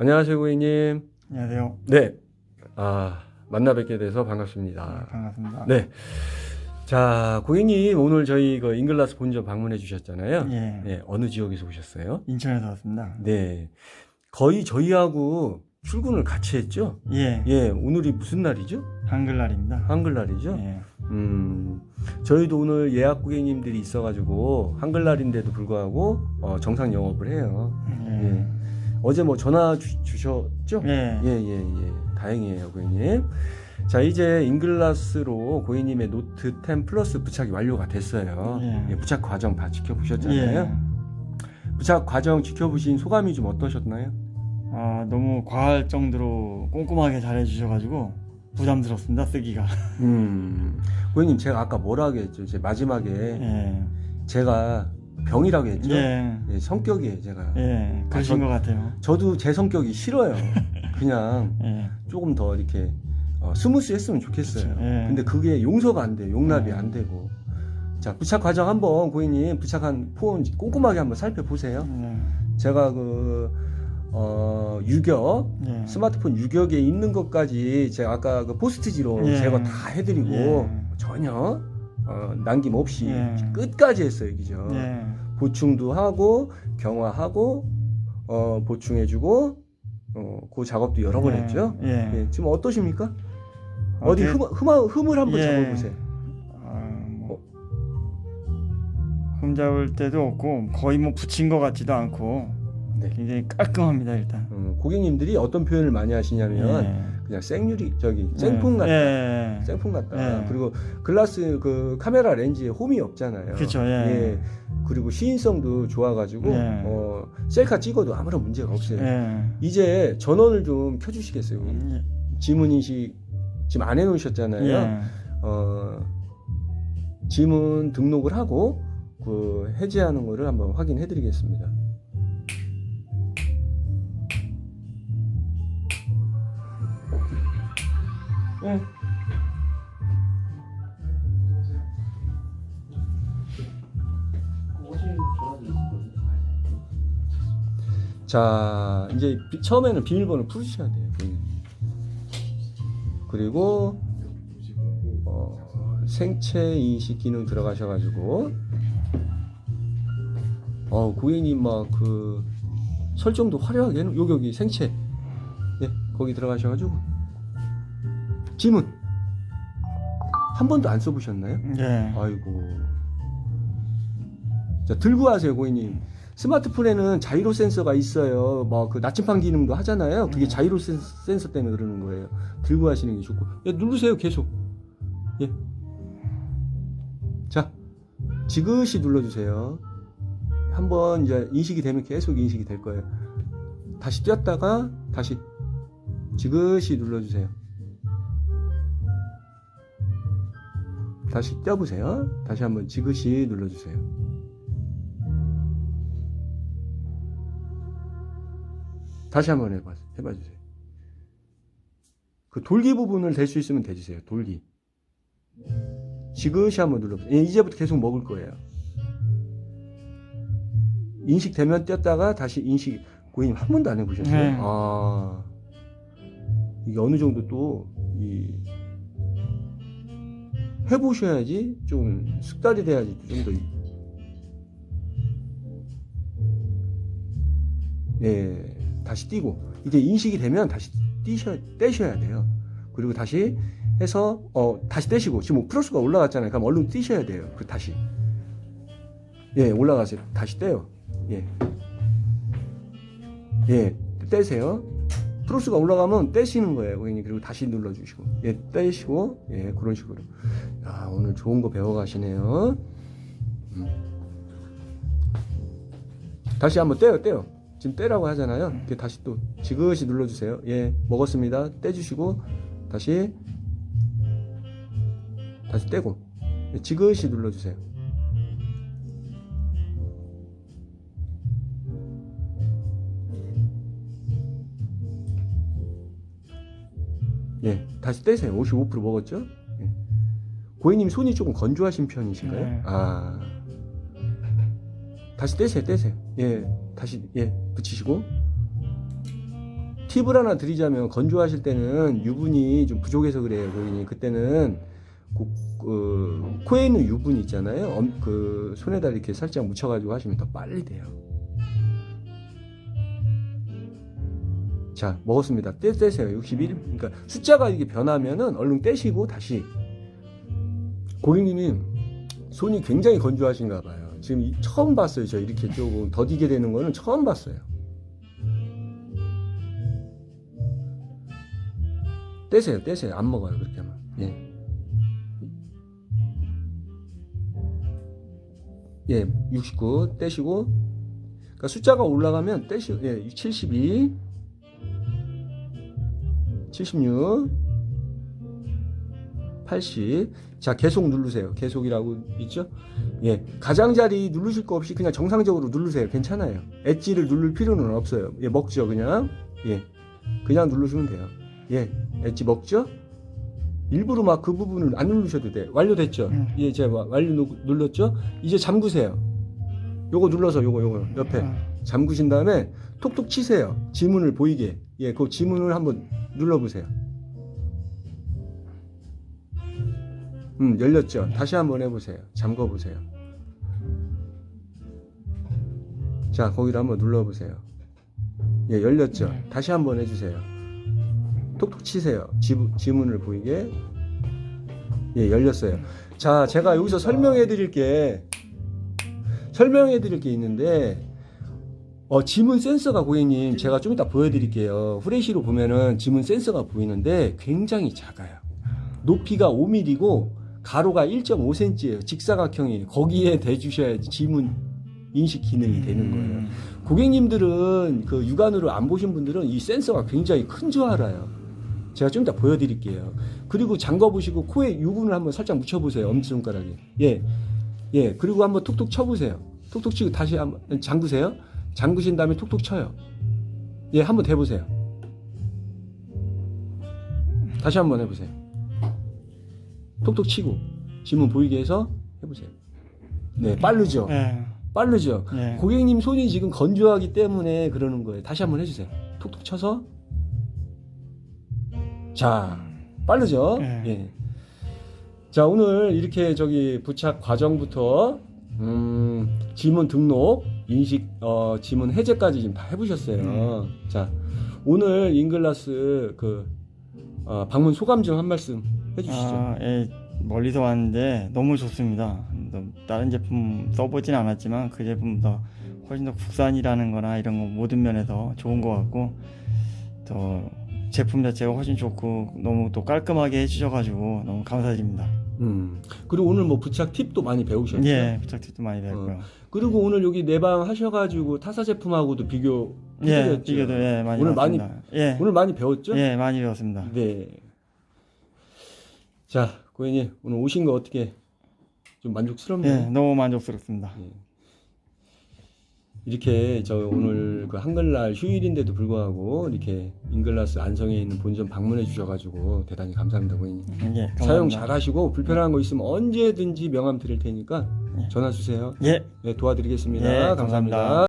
안녕하세요, 고객님. 안녕하세요. 네. 아, 만나 뵙게 돼서 네, 반갑습니다. 반갑습니다. 네. 자, 고객님, 오늘 저희 그 잉글라스 본점 방문해 주셨잖아요. 예. 네, 어느 지역에서 오셨어요? 인천에서 왔습니다. 네. 거의 저희하고 출근을 같이 했죠? 예. 예, 오늘이 무슨 날이죠? 한글날입니다. 한글날이죠? 예. 음, 저희도 오늘 예약 고객님들이 있어가지고 한글날인데도 불구하고 어, 정상 영업을 해요. 예. 어제 뭐 전화 주, 주셨죠? 예. 예, 예, 예. 다행이에요, 고객님. 자, 이제 잉글라스로 고객님의 노트 10 플러스 부착이 완료가 됐어요. 예. 예, 부착 과정 다 지켜보셨잖아요. 예. 부착 과정 지켜보신 소감이 좀 어떠셨나요? 아, 너무 과할 정도로 꼼꼼하게 잘해주셔가지고 부담스럽습니다, 쓰기가. 음, 고객님, 제가 아까 뭐라고 했죠? 제 마지막에 예. 제가 병이라고 했죠? 예. 예, 성격이에요, 제가. 예. 그러신 전- 것 같아요. 저도 제 성격이 싫어요. 그냥 예. 조금 더 이렇게 어, 스무스 했으면 좋겠어요. 그쵸, 예. 근데 그게 용서가 안 돼요. 용납이 예. 안 되고. 자, 부착 과정 한번 고객님 부착한 폰 꼼꼼하게 한번 살펴보세요. 예. 제가 그, 어, 유격, 예. 스마트폰 유격에 있는 것까지 제가 아까 그 포스트지로 예. 제거 다 해드리고 예. 전혀 어, 남김없이 예. 끝까지 했어요, 그죠? 예. 보충도 하고 경화하고 어, 보충해주고 어, 그 작업도 여러 번 예. 했죠. 예. 예, 지금 어떠십니까? 어디 어때- 흠, 흠, 흠 을 한번 예. 잡아보세요. 아, 뭐. 흠 잡을 때도 없고 거의 뭐 붙인 것 같지도 않고 네. 굉장히 깔끔합니다 일단. 음, 고객님들이 어떤 표현을 많이 하시냐면 예. 그냥 생유리 저기 생풍 같다. 예. 생풍 같다. 예. 그리고 글라스 그 카메라 렌즈에 홈이 없잖아요. 그쵸, 예. 그리고 시인성도 좋아가지고 예. 어, 셀카 찍어도 아무런 문제가 없어요. 예. 이제 전원을 좀 켜주시겠어요? 예. 지문 인식 지금 안 해놓으셨잖아요. 예. 어, 지문 등록을 하고 그 해제하는 거를 한번 확인해 드리겠습니다. 네. 자, 이제 비- 처음에는 비밀번호 풀으셔야 돼요. 그리고 어, 생체 인식 기능 들어가셔가지고 어 고객님 막그 설정도 화려하게 해놓 여기 여기 생체 예 거기 들어가셔가지고 지문. 한 번도 안 써보셨나요? 예. 아이고. 자 들고 하세요 고객님. 스마트폰에는 자이로 센서가 있어요. 뭐 그 나침반 기능도 하잖아요. 그게 음. 자이로 센- 센서 때문에 그러는 거예요. 들고 하시는 게 좋고. 예, 누르세요 계속. 예. 자 지그시 눌러주세요. 한번 이제 인식이 되면 계속 인식이 될 거예요. 다시 띄었다가 다시 지그시 눌러주세요 다시 떼어보세요. 다시 한번 지그시 눌러주세요. 다시 한번 해봐, 해봐주세요. 그 돌기 부분을 댈 수 있으면 대주세요 돌기. 지그시 한번 눌러보세요. 예, 이제부터 계속 먹을 거예요. 인식되면 뗐다가 다시 인식 고객님 한 번도 안 해보셨어요? 네. 아. 이게 어느 정도 또 이 해보셔야지 좀 숙달이 돼야지 좀 더 예, 다시 띄고 이제 인식이 되면 다시 띄셔 떼셔야 돼요. 그리고 다시 해서 어 다시 떼시고 지금 뭐 플러스가 올라갔잖아요. 그럼 얼른 띄셔야 돼요. 그 다시 예 올라가세요. 다시 떼요. 예, 예 떼세요. 플러스가 올라가면 떼시는 거예요, 고객님. 그리고 다시 눌러주시고, 예, 떼시고, 예, 그런 식으로. 야, 오늘 좋은 거 배워가시네요. 음. 다시 한번 떼요, 떼요. 지금 떼라고 하잖아요. 이렇게 다시 또 지그시 눌러주세요. 예, 먹었습니다. 떼주시고, 다시, 다시 떼고, 예, 지그시 눌러주세요. 예, 다시 떼세요. 55% 먹었죠? 예. 고객님 손이 조금 건조하신 편이신가요? 네. 아. 다시 떼세요, 떼세요. 예, 다시, 예, 붙이시고. 팁을 하나 드리자면 건조하실 때는 유분이 좀 부족해서 그래요 고객님 그때는 그, 그 코에 있는 유분 있잖아요 엄- 그 손에다 이렇게 살짝 묻혀가지고 하시면 더 빨리 돼요 자 먹었습니다 떼, 떼세요 61 그러니까 숫자가 이게 변하면은 얼른 떼시고 다시 고객님이 손이 굉장히 건조하신가 봐요 지금 이- 처음 봤어요 저 이렇게 조금 더디게 되는 거는 처음 봤어요 떼세요, 떼세요. 안 먹어요, 그렇게 하면. 예. 예, 69 떼시고, 그러니까 숫자가 올라가면 떼시, 예, 72, 76, 80. 자, 계속 누르세요. 계속이라고 있죠? 예, 가장자리 누르실 거 없이 그냥 정상적으로 누르세요. 괜찮아요. 엣지를 누를 필요는 없어요. 예, 먹죠, 그냥. 예, 그냥 누르시면 돼요. 예, 엣지 먹죠? 일부러 막 그 부분을 안 누르셔도 돼. 완료됐죠? 음. 예, 제가 완료 누- 눌렀죠? 이제 잠그세요. 요거 눌러서 요거 요거 옆에 아, 잠그신 다음에 톡톡 치세요. 지문을 보이게. 예, 그 지문을 한번 눌러보세요. 음, 열렸죠? 다시 한번 해보세요. 잠궈 보세요. 자, 거기다 한번 눌러보세요. 예, 열렸죠? 네. 다시 한번 해주세요. 톡톡 치세요. 지, 지문을 보이게. 예, 열렸어요. 자, 제가 여기서 설명해 드릴 게, 설명해 드릴 게 있는데, 어, 지문 센서가 고객님, 제가 좀 이따 보여드릴게요. 후레쉬로 보면은 지문 센서가 보이는데 굉장히 작아요. 높이가 5mm고, 가로가 1.5cm예요. 직사각형이에요. 거기에 대주셔야지 지문 인식 기능이 되는 거예요. 음. 고객님들은 그 육안으로 안 보신 분들은 이 센서가 굉장히 큰 줄 알아요. 제가 좀 이따 보여드릴게요. 그리고 잠궈 보시고 코에 유분을 한번 살짝 묻혀보세요. 엄지손가락에. 예, 예. 그리고 한번 톡톡 쳐보세요. 톡톡 치고 다시 한번 잠그세요. 잠그신 다음에 톡톡 쳐요. 예, 한번 대보세요. 다시 한번 해보세요. 톡톡 치고 지문 보이게 해서 해보세요. 네, 빠르죠. 예, 빠르죠. 예. 고객님 손이 지금 건조하기 때문에 그러는 거예요. 다시 한번 해주세요. 톡톡 쳐서. 자, 빠르죠? 예. 예. 자, 오늘 이렇게 저기 부착 과정부터, 음, 지문 등록, 인식, 어, 지문 해제까지 지금 다 해보셨어요. 자, 오늘 잉글라스 그, 어, 방문 소감 좀 한 말씀 해주시죠. 아, 예, 멀리서 왔는데 너무 좋습니다. 너- 다른 제품 써보진 않았지만 그 제품보다 훨씬 더 국산이라는 거나 이런 거 모든 면에서 좋은 것 같고 또 제품 자체가 훨씬 좋고 너무 또 깔끔하게 해주셔가지고 너무 감사드립니다. 음, 그리고 오늘 뭐 부착 팁도 많이 배우셨죠? 예, 부탁드립도 많이 됐고요. 그리고 오늘 여기 내방 하셔가지고 타사 제품하고도 비교 예. 비교도 예, 많이 오늘 많이-. 예, 오늘 많이 배웠죠? 예, 많이 배웠습니다. 네. 자, 고객님 오늘 오신 거 어떻게 좀 만족스럽나요? 예, 너무 만족스럽습니다. 이렇게 저 오늘 그 한글날 휴일인데도 불구하고 이렇게 잉글라스 안성에 있는 본점 방문해 주셔가지고 대단히 감사합니다, 고객님. 예, 감사합니다. 사용 잘하시고 불편한 거 있으면 언제든지 명함 드릴 테니까 예. 전화 주세요. 예, 네, 도와드리겠습니다. 예, 감사합니다. 감사합니다.